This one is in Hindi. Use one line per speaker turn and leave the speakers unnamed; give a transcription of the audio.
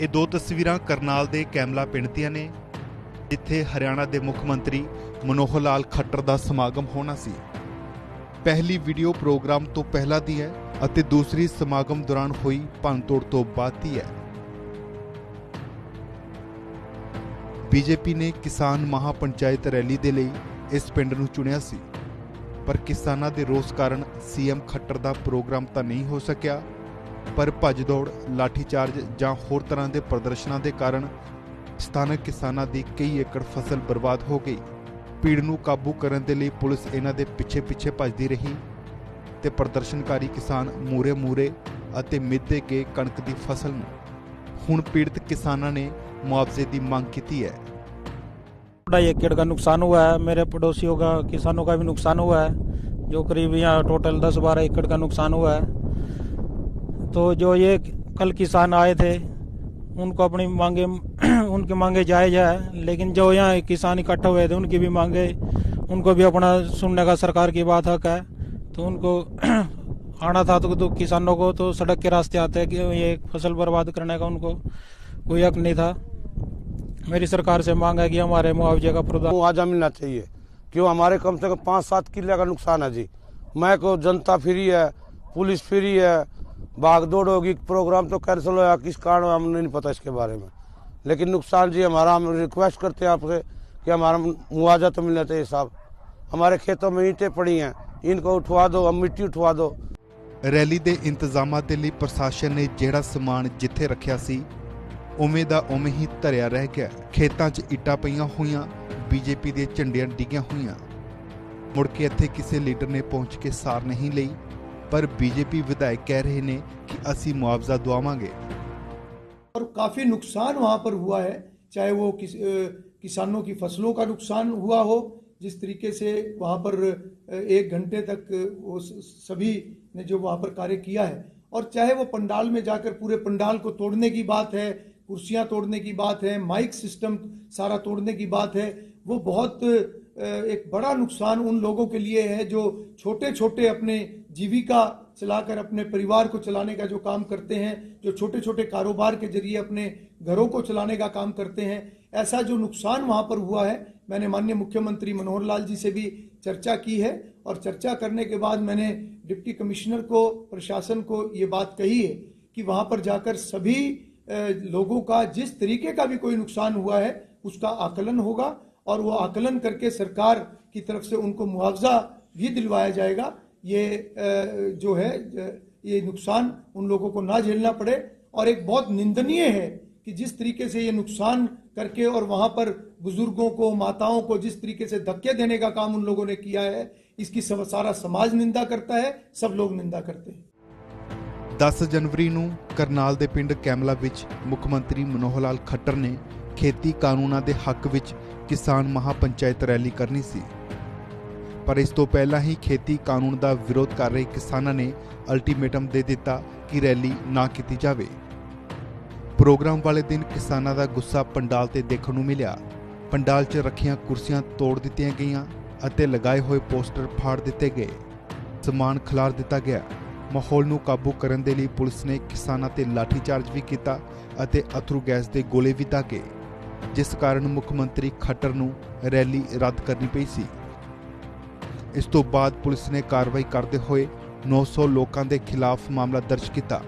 ਇਹ ਦੋ ਤਸਵੀਰਾਂ ਕਰਨਾਲ ਦੇ ਕੈਮਲਾ ਪਿੰਡ ਦੀਆਂ ਨੇ, ਜਿੱਥੇ ਹਰਿਆਣਾ ਦੇ ਮੁੱਖ ਮੰਤਰੀ ਮਨੋਹਰ ਲਾਲ ਖੱਟਰ ਦਾ ਸਮਾਗਮ ਹੋਣਾ ਸੀ। ਪਹਿਲੀ ਵੀਡੀਓ ਪ੍ਰੋਗਰਾਮ ਤੋਂ ਪਹਿਲਾਂ ਦੀ ਹੈ ਅਤੇ ਦੂਸਰੀ ਸਮਾਗਮ ਦੌਰਾਨ ਹੋਈ ਭੰਨਤੋੜ ਤੋਂ ਬਾਅਦ ਦੀ ਹੈ। ਬੀਜੇਪੀ ਨੇ ਕਿਸਾਨ ਮਹਾਪੰਚਾਇਤ ਰੈਲੀ ਦੇ ਲਈ ਇਸ ਪਿੰਡ ਨੂੰ ਚੁਣਿਆ ਸੀ, ਪਰ ਕਿਸਾਨਾਂ ਦੇ ਰੋਸ ਕਾਰਨ ਸੀਐਮ ਖੱਟਰ ਦਾ ਪ੍ਰੋਗਰਾਮ ਤਾਂ ਨਹੀਂ ਹੋ ਸਕਿਆ। ਪਰ ਭੱਜ ਦੌੜ ਲਾਠੀਚਾਰਜ ਜਾਂ ਹੋਰ ਤਰ੍ਹਾਂ ਦੇ ਪ੍ਰਦਰਸ਼ਨਾਂ ਦੇ ਕਾਰਨ ਸਥਾਨਕ ਕਿਸਾਨਾਂ ਦੀ ਕਈ ਏਕੜ ਫਸਲ ਬਰਬਾਦ ਹੋ ਗਈ ਭੀੜ ਨੂੰ ਕਾਬੂ ਕਰਨ ਦੇ ਲਈ ਪੁਲਿਸ ਇਹਨਾਂ ਦੇ ਪਿੱਛੇ ਪਿੱਛੇ ਭੱਜਦੀ ਰਹੀ ਤੇ ਪ੍ਰਦਰਸ਼ਨਕਾਰੀ ਕਿਸਾਨ ਮੂਰੇ ਮੂਰੇ ਅਤੇ ਮਿੱਧੇ ਕੇ ਕਣਕ ਦੀ ਫਸਲ ਨੂੰ ਹੁਣ ਪੀੜਤ ਕਿਸਾਨਾਂ ਨੇ ਮੁਆਵਜ਼ੇ ਦੀ ਮੰਗ ਕੀਤੀ ਹੈ
ढाई एकड़ का नुकसान हुआ है मेरे पड़ोसियों का किसानों का भी नुकसान हुआ है जो करीब यहाँ टोटल दस बारह एकड़ का नुकसान हुआ है तो जो ये कल किसान आए थे उनको अपनी मांगे उनकी मांगे जायज़ है लेकिन जो यहाँ किसान इकट्ठे हुए थे उनकी भी मांगे उनको भी अपना सुनने का सरकार की बात हक है। तो उनको आना था तो, तो किसानों को तो सड़क के रास्ते आते हैं कि ये फ़सल बर्बाद करने का उनको कोई हक नहीं था। मेरी सरकार से मांग है कि हमारे मुआवजे का प्रावधान
मुआवजा मिलना चाहिए। क्यों? हमारे कम से कम पाँच सात किले का नुकसान है जी। मैं को जनता फ्री है पुलिस फ्री है भाग दौड़ होगी प्रोग्राम तो कैंसिल होया किस कारण हुआ, हमें नहीं पता इसके बारे में लेकिन नुकसान जी हमारा हम रिक्वेस्ट करते हैं आपसे कि हमारा मुआवजा तो मिलना चाहिए साहब हमारे खेतों में ईंटें पड़ी हैं इनको उठवा दो हम मिट्टी उठवा दो
ਰੈਲੀ ਦੇ ਇੰਤਜ਼ਾਮਾਂ ਦੇ ਲਈ ਪ੍ਰਸ਼ਾਸਨ ਨੇ ਜਿਹੜਾ ਸਮਾਨ ਜਿੱਥੇ ਰੱਖਿਆ ਸੀ ਉਵੇਂ ਦਾ ਉਵੇਂ ਹੀ ਧਰਿਆ ਰਹਿ ਗਿਆ ਖੇਤਾਂ 'ਚ ਇੱਟਾਂ ਪਈਆਂ ਹੋਈਆਂ ਬੀਜੇਪੀ ਦੇ ਝੰਡੀਆਂ ਡਿੱਗੀਆਂ ਹੋਈਆਂ ਮੁੜ ਕੇ ਇੱਥੇ ਕਿਸੇ ਲੀਡਰ ਨੇ ਪਹੁੰਚ ਕੇ ਸਾਰ ਨਹੀਂ ਲਈ पर बीजेपी विधायक कह रहे ने कि असी मुआवजा दुआ मांगे।
और काफ़ी नुकसान वहाँ पर हुआ है चाहे वो किस, किसानों की फ़सलों का नुकसान हुआ हो जिस तरीके से वहाँ पर एक घंटे तक वो सभी ने जो वहाँ पर कार्य किया है। और चाहे वो पंडाल में जाकर पूरे पंडाल को तोड़ने की बात है कुर्सियाँ तोड़ने की बात है माइक सिस्टम सारा तोड़ने की बात है वो बहुत एक बड़ा नुकसान उन लोगों के लिए है जो छोटे छोटे अपने जीविका चलाकर, अपने परिवार को चलाने का जो काम करते हैं, जो छोटे छोटे कारोबार के ज़रिए अपने घरों को चलाने का काम करते हैं, ऐसा जो नुकसान वहाँ पर हुआ है, मैंने माननीय मुख्यमंत्री मनोहर लाल जी से भी चर्चा की है और चर्चा करने के बाद मैंने डिप्टी कमिश्नर को, प्रशासन को ये बात कही है कि वहाँ पर जाकर सभी लोगों का, जिस तरीके का भी कोई नुकसान हुआ है, उसका आकलन होगा और वो आकलन करके सरकार की तरफ़ से उनको मुआवजा भी दिलवाया जाएगा। ये अ, जो है अ, ये नुकसान उन लोगों को ना झेलना पड़े और एक बहुत निंदनीय है कि जिस तरीके से ये नुकसान करके और वहां पर बुजुर्गों को माताओं को जिस तरीके से धक्के देने का काम उन लोगों ने किया है इसकी सब सारा समाज निंदा करता है सब लोग निंदा करते हैं
10 ਜਨਵਰੀ ਨੂੰ ਕਰਨਾਲ ਦੇ ਪਿੰਡ ਕੈਮਲਾ ਵਿੱਚ ਮੁੱਖ ਮੰਤਰੀ ਮਨੋਹਰ ਲਾਲ ਖੱਟਰ ਨੇ ਖੇਤੀ ਕਾਨੂੰਨਾਂ ਦੇ ਹੱਕ ਵਿੱਚ ਕਿਸਾਨ ਮਹਾਪੰਚਾਇਤ ਰੈਲੀ ਕਰਨੀ ਸੀ ਪਰ ਇਸ ਤੋਂ ਪਹਿਲਾਂ ਹੀ ਖੇਤੀ ਕਾਨੂੰਨ ਦਾ ਵਿਰੋਧ ਕਰ ਰਹੇ ਕਿਸਾਨਾਂ ਨੇ ਅਲਟੀਮੇਟਮ ਦੇ ਦਿੱਤਾ ਕਿ ਰੈਲੀ ਨਾ ਕੀਤੀ ਜਾਵੇ। ਪ੍ਰੋਗਰਾਮ ਵਾਲੇ ਦਿਨ ਕਿਸਾਨਾਂ ਦਾ ਗੁੱਸਾ ਪੰਡਾਲ ਤੇ ਦੇਖਣ ਨੂੰ ਮਿਲਿਆ। ਪੰਡਾਲ 'ਚ ਰੱਖੀਆਂ ਕੁਰਸੀਆਂ ਤੋੜ ਦਿੱਤੀਆਂ ਗਈਆਂ ਅਤੇ ਲਗਾਏ ਹੋਏ ਪੋਸਟਰ ਫਾੜ ਦਿੱਤੇ ਗਏ। ਸਮਾਨ ਖਿਲਾਰ ਦਿੱਤਾ ਗਿਆ। ਮਾਹੌਲ ਨੂੰ ਕਾਬੂ ਕਰਨ ਦੇ ਲਈ ਪੁਲਿਸ ਨੇ ਕਿਸਾਨਾਂ ਤੇ ਲਾਠੀਚਾਰਜ ਵੀ ਕੀਤਾ ਅਤੇ ਅਥਰੂ ਗੈਸ ਦੇ ਗੋਲੇ ਵੀ ਦਾਗੇ ਜਿਸ ਕਾਰਨ ਮੁੱਖ ਮੰਤਰੀ ਖੱਟਰ ਨੂੰ ਰੈਲੀ ਰੱਦ ਕਰਨੀ ਪਈ ਸੀ। ਇਸ ਤੋਂ ਬਾਅਦ ਪੁਲਿਸ ਨੇ ਕਾਰਵਾਈ ਕਰਦੇ ਹੋਏ 900 ਲੋਕਾਂ ਦੇ ਖਿਲਾਫ ਮਾਮਲਾ ਦਰਜ ਕੀਤਾ।